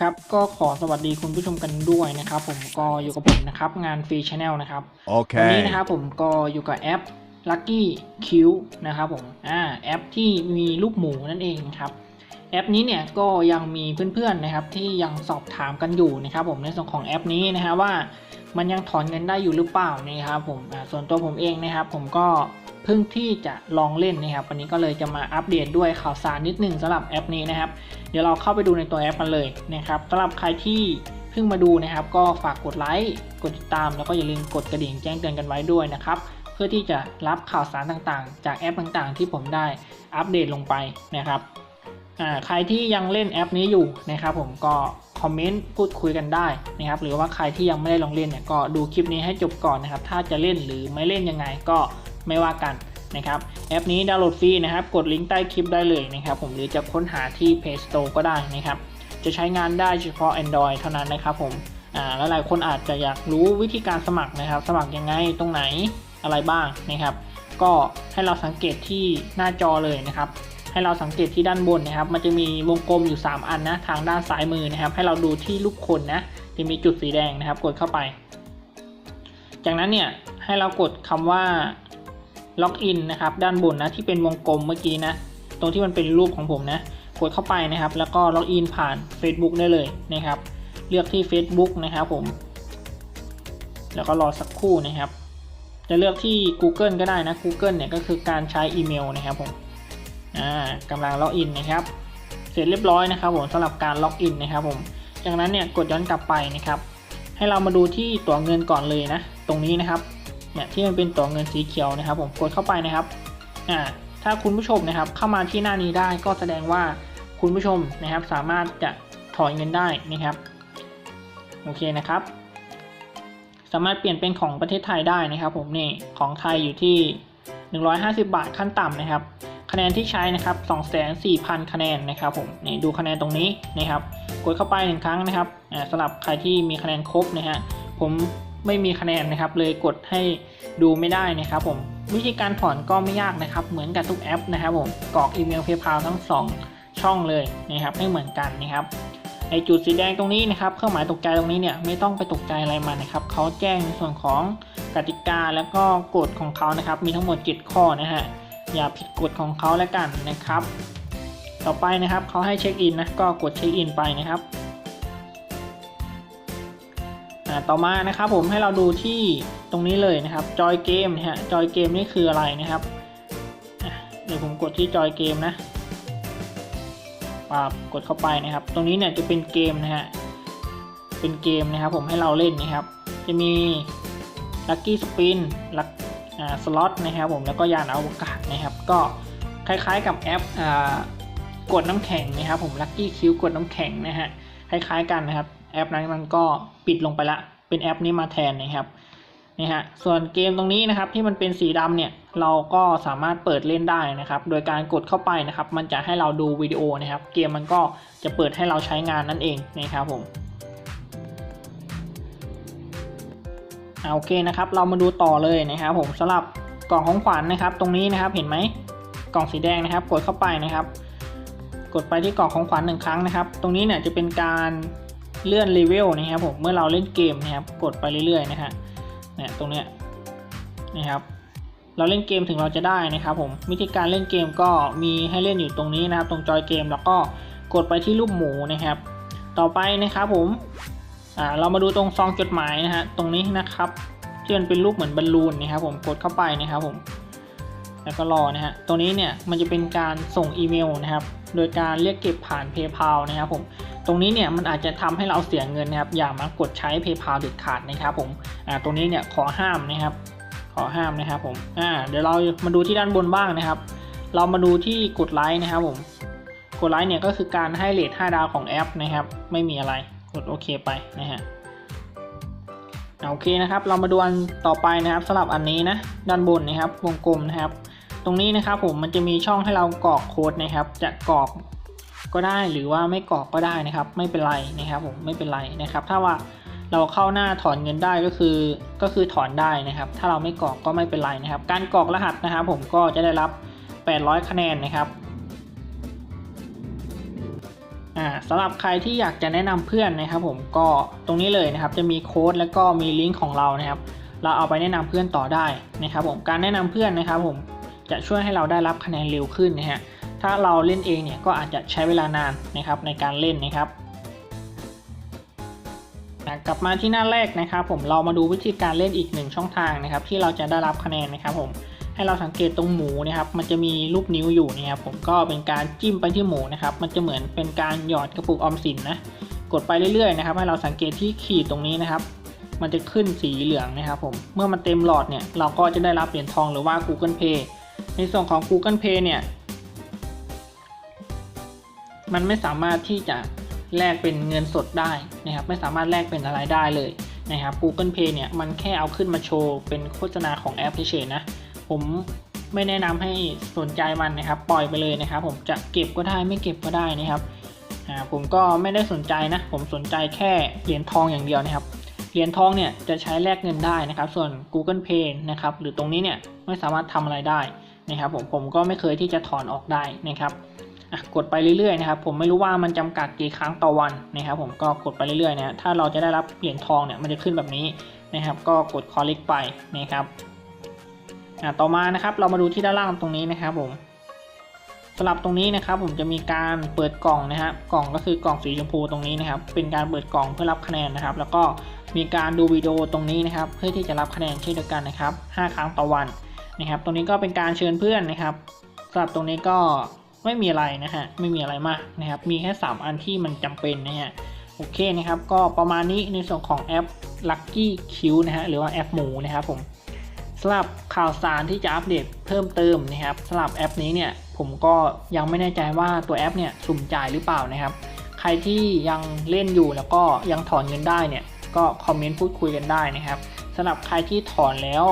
ครับก็ขอสวัสดีคุณผู้ชมกันด้วยนะครับ ผมก็อยู่กับผมนะครับ งานฟรีชาแนลนะครับวันนี้ Okay. นะครับผมก็อยู่กับแอป Lucky Q นะครับผมอ่าแอปที่มีรูปหมูนั่นเองครับ แอปนี้เนี่ยก็ยังมีเพื่อนๆนะครับ ที่ยังสอบถามกันอยู่นะครับ ผมในส่วนของแอปนี้นะฮะว่า มันยังถอนเงินได้อยู่หรือเปล่านะครับ ผมอ่าส่วนตัวผมเองนะครับ ผมก็ เพิ่งที่จะลองเล่นนะครับวันนี้ก็เลยจะมาอัปเดตด้วยข่าวสารนิดนึงสำหรับแอปนี้นะครับ เดี๋ยวเราเข้าไปดูในตัวแอปกันเลยนะครับสำหรับใครที่เพิ่งมาดูนะครับ ก็ฝากกดไลค์กดติดตาม แล้วก็อย่าลืมกดกระดิ่งแจ้งเตือนกันไว้ด้วยนะครับเพื่อที่จะรับข่าวสารต่างๆ จากแอปต่างๆ ที่ผมได้อัปเดตลงไปนะครับใครที่ยังเล่นแอปนี้อยู่นะครับ ผมก็คอมเมนต์พูดคุยกันได้นะครับ หรือว่าใครที่ยังไม่ได้ลองเล่นเนี่ยก็ดูคลิปนี้ให้จบก่อนนะครับ ถ้าจะเล่นหรือไม่เล่นยังไงก็ ไม่ว่ากันนะครับแอปนี้ดาวน์โหลดฟรีนะครับกดลิงก์ใต้คลิปได้เลยนะครับผมหรือจะค้นหาที่ Play Store ก็ได้นะครับจะใช้งานได้เฉพาะ Android เท่านั้นนะครับผมอ่าแล้วหลายคนอาจจะอยากรู้วิธีการสมัครนะครับ สมัครยังไงตรงไหนอะไรบ้างนะครับ ก็ให้เราสังเกตที่หน้าจอเลยนะครับ ให้เราสังเกตที่ด้านบนนะครับ มันจะมีวงกลมอยู่ 3 อันนะทางด้านซ้ายมือนะครับ ให้เราดูที่รูปคนนะจะมีจุดสีแดงนะครับ กดเข้าไป จากนั้นเนี่ยให้เรากดคำว่า ล็อกอินนะครับด้านบนนะที่เป็นวงกลมเมื่อกี้นะตรงที่มันเป็นรูปของผมนะกดเข้าไปนะครับ แล้วก็ล็อกอินผ่าน Facebook ได้เลยนะครับ เลือกที่ Facebook นะครับผม แล้วก็รอสักครู่นะครับ จะเลือกที่ Google ก็ได้นะ Google เนี่ยก็คือการใช้อีเมลนะครับผมอ่ากำลังล็อกอินนะครับ เสร็จเรียบร้อยนะครับผมสำหรับการล็อกอินนะครับผมจากนั้นเนี่ยกดย้อนกลับไปนะครับ ให้เรามาดูที่ตั๋วเงินก่อนเลยนะ ตรงนี้นะครับ เนี่ยที่มันเป็นตัวเงินสีเขียวนะครับ ผมกดเข้าไปนะครับอ่าถ้าคุณผู้ชมนะครับเข้ามาที่หน้านี้ได้ก็แสดงว่าคุณผู้ชมนะครับสามารถจะถอนเงินได้นะครับโอเคนะครับ สามารถเปลี่ยนเป็นของประเทศไทยได้นะครับ ผมนี่ของไทยอยู่ที่ 150 บาทขั้นต่ำนะครับ คะแนนที่ใช้นะครับ2,4,000 คะแนนนะครับ ผมนี่ดูคะแนนตรงนี้นะครับ กดเข้าไปหนึ่งครั้งนะครับอ่าสำหรับใครที่มีคะแนนครบนะฮะผม ไม่มีคะแนนนะครับ เลยกดให้ดูไม่ได้นะครับผมวิธีการถอนก็ไม่ยากนะครับ เหมือนกับทุกแอปนะครับผมกรอกอีเมลเพย์พาทั้ง 2 ช่องเลยนะครับให้เหมือนกันนะครับไอจุดสีแดงตรงนี้นะครับเครื่องหมายตกใจตรงนี้เนี่ยไม่ต้องไปตกใจอะไรมันนะครับเขาแจ้งในส่วนของกติกาแล้วก็กฎของเขานะครับ มีทั้งหมด 7 ข้อนะฮะอย่าผิดกฎของเขาแล้วกันนะครับ ต่อไปนะครับเขาให้เช็คอินนะก็กดเช็คอินไปนะครับ ต่อมานะครับผมให้เราดูที่ตรงนี้เลยนะครับจอยเกมนะฮะจอยเกมนี่คืออะไรนะครับเดี๋ยวผมกดที่จอยเกมนะปาบกดเข้าไปนะครับ ตรงนี้เนี่ยจะเป็นเกมนะฮะเป็นเกมนะครับ ผมให้เราเล่นนะครับ จะมี Lucky Spin ลักอ่าสล็อตนะครับ ผมแล้วก็ยานอวกาศนะครับ ก็คล้ายๆกับแอปอกดน้ำแข็งนะครับ ผม Lucky Q กดน้ำแข็งนะฮะคล้ายๆกันนะครับ แอปนั้นมันก็ปิดลงไปละ เป็นแอปนี้มาแทนนะครับนี่ฮะส่วนเกมตรงนี้นะครับที่มันเป็นสีดำเนี่ยเราก็สามารถเปิดเล่นได้นะครับ โดยการกดเข้าไปนะครับ มันจะให้เราดูวิดีโอนะครับ เกมมันก็จะเปิดให้เราใช้งานนั่นเองนะครับผมโอเคนะครับ เรามาดูต่อเลยนะครับ ผมสำหรับกล่องของขวัญนะครับ ตรงนี้นะครับเห็นไหมกล่องสีแดงนะครับ กดเข้าไปนะครับ กดไปที่กล่องของขวัญหนึ่งครั้งนะครับ ตรงนี้เนี่ยจะเป็นการ เลื่อนเลเวลนะครับผมเมื่อเราเล่นเกมนะครับกดไปเรื่อยๆนะฮะเนี่ยตรงเนี้ยนะครับเราเล่นเกมถึงเราจะได้นะครับผมวิธีการเล่นเกมก็มีให้เล่นอยู่ตรงนี้นะครับ ตรงจอยเกมแล้วก็กดไปที่รูปหมูนะครับ ต่อไปนะครับผมอ่าเรามาดูตรงซองจดหมายนะฮะตรงนี้นะครับที่มันเป็นรูปเหมือนบอลลูนนะครับผมกดเข้าไปนะครับผมแล้วก็รอนะฮะตรงนี้เนี่ยมันจะเป็นการส่งอีเมลนะครับ โดยการเรียกเก็บผ่าน PayPal นะครับผม ตรงนี้เนี่ยมันอาจจะทำให้เราเสียเงินนะครับอย่ามากดใช้ PayPal เด็ดขาดนะครับผมอ่าตรงนี้เนี่ยขอห้ามนะครับ ขอห้ามนะครับผมอ่าเดี๋ยวเรามาดูที่ด้านบนบ้างนะครับ เรามาดูที่กดไลค์นะครับผมกดไลค์เนี่ยก็คือการให้เรท5ดาวของแอปนะครับ ไม่มีอะไรกดโอเคไปนะฮะโอเคนะครับ เรามาดูอันต่อไปนะครับสำหรับอันนี้นะด้านบนนะครับวงกลมนะครับ ตรงนี้นะครับผมมันจะมีช่องให้เรากรอกโค้ดนะครับ จะกรอก ก็ได้หรือว่าไม่กรอกก็ได้นะครับ ไม่เป็นไรนะครับผมไม่เป็นไรนะครับ ถ้าว่าเราเข้าหน้าถอนเงินได้ก็คือก็คือถอนได้นะครับ ถ้าเราไม่กรอกก็ไม่เป็นไรนะครับ การกรอกรหัสนะครับ ผมก็จะได้รับ 800 คะแนนนะครับสำหรับใครที่อยากจะแนะนำเพื่อนนะครับ ผมก็ตรงนี้เลยนะครับ จะมีโค้ดแล้วก็มีลิงก์ของเรานะครับ เราเอาไปแนะนำเพื่อนต่อได้นะครับ ผมการแนะนำเพื่อนนะครับ ผมจะช่วยให้เราได้รับคะแนนเร็วขึ้นนะฮะ ถ้าเราเล่นเองเนี่ยก็อาจจะใช้เวลานานนะครับในการเล่นนะครับอะกลับมาที่หน้าแรกนะครับ ผมเรามาดูวิธีการเล่นอีกหนึ่งช่องทางนะครับ ที่เราจะได้รับคะแนนนะครับ ผมให้เราสังเกตตรงหมูนะครับ มันจะมีรูปนิ้วอยู่นะครับ ผมก็เป็นการจิ้มไปที่หมูนะครับ มันจะเหมือนเป็นการหยอดกระปุกออมสินนะกดไปเรื่อยๆนะครับ ให้เราสังเกตที่ขีดตรงนี้นะครับ มันจะขึ้นสีเหลืองนะครับ ผมเมื่อมันเต็มหลอดเนี่ยเราก็จะได้รับเหรียญทองหรือว่า Google Pay ในส่วนของ Google Pay เนี่ย มันไม่สามารถที่จะแลกเป็นเงินสดได้นะครับไม่สามารถแลกเป็นอะไรได้เลยนะครับ Google Pay เนี่ยมันแค่เอาขึ้นมาโชว์เป็นโฆษณาของแอปเฉยๆนะ ผมไม่แนะนำให้สนใจมันนะครับ ปล่อยไปเลยนะครับ ผมจะเก็บก็ได้ไม่เก็บก็ได้นะครับผมก็ไม่ได้สนใจนะ ผมสนใจแค่เหรียญทองอย่างเดียวนะครับเหรียญทองเนี่ยจะใช้แลกเงินได้นะครับ ส่วน Google Pay นะครับหรือตรงนี้เนี่ยไม่สามารถทำอะไรได้นะครับ ผมผมก็ไม่เคยที่จะถอนออกได้นะครับ กดไปเรื่อยๆนะครับผมไม่รู้ว่ามันจำกัดกี่ครั้งต่อวันนะครับผมก็กดไปเรื่อยๆนะถ้าเราจะได้รับเหรียญทองเนี่ยมันจะขึ้นแบบนี้นะครับก็กด collect ไปนะครับต่อมานะครับเรามาดูที่ด้านล่างตรงนี้นะครับผมสำหรับตรงนี้นะครับผมจะมีการเปิดกล่องนะครับกล่องก็คือกล่องสีชมพูตรงนี้นะครับ เป็นการเปิดกล่องเพื่อรับคะแนนนะครับ แล้วก็มีการดูวิดีโอตรงนี้นะครับ เพื่อที่จะรับคะแนนเช่นเดียวกันนะครับ 5 ครั้งต่อวันนะครับ ตรงนี้ก็เป็นการเชิญเพื่อนนะครับสำหรับตรงนี้ก็ ไม่มีอะไรนะฮะไม่มีอะไรมากนะครับมีแค่ 3 อันที่มันจำเป็นนะฮะโอเคนะครับก็ประมาณนี้ในส่วนของแอป Lucky Q นะฮะหรือว่าแอปหมูนะครับผมสำหรับข่าวสารที่จะอัปเดตเพิ่มเติมนะครับสำหรับแอปนี้เนี่ยผมก็ยังไม่แน่ใจว่าตัวแอปเนี่ยสุ่มจ่ายหรือเปล่านะครับ ใครที่ยังเล่นอยู่แล้วก็ยังถอนเงินได้เนี่ยก็คอมเมนต์พูดคุยกันได้นะครับสำหรับใครที่ถอนแล้ว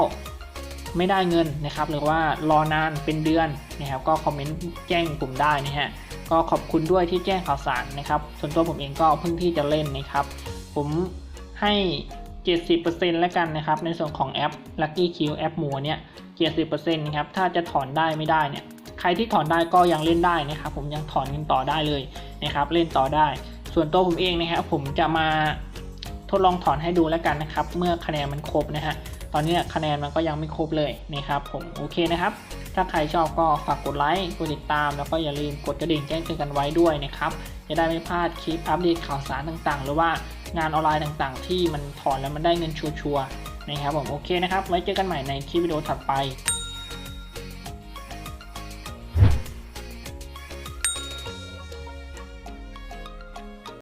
ไม่ได้เงินนะครับ หรือว่ารอนานเป็นเดือนนะครับ ก็คอมเมนต์แจ้งผมได้นะฮะก็ขอบคุณด้วยที่แจ้งข่าวสารนะครับ ส่วนตัวผมเองก็เพิ่งที่จะเล่นนะครับ ผมให้ 70%แล้วกันนะครับ ในส่วนของแอป Lucky Q แอปหมูเนี่ย 70%นะครับ ถ้าจะถอนได้ไม่ได้เนี่ย ใครที่ถอนได้ก็ยังเล่นได้นะครับ ผมยังถอนเงินต่อได้เลยนะครับ เล่นต่อได้ ส่วนตัวผมเองนะครับ ผมจะมาทดลองถอนให้ดูแล้วกันนะครับ เมื่อคะแนนมันครบนะฮะ ตอนนี้คะแนนมันก็ยังไม่ครบเลยนะครับผมโอเคนะครับ ถ้าใครชอบก็ฝากกดไลค์กดติดตาม แล้วก็อย่าลืมกดกระดิ่งแจ้งเตือนกันไว้ด้วยนะครับจะได้ไม่พลาดคลิปอัปเดตข่าวสารต่างๆ หรือว่างานออนไลน์ต่างๆ ที่มันถอนแล้วมันได้เงินชัวร์ๆนะครับผมโอเคนะครับไว้เจอกันใหม่ในคลิปวิดีโอถัดไป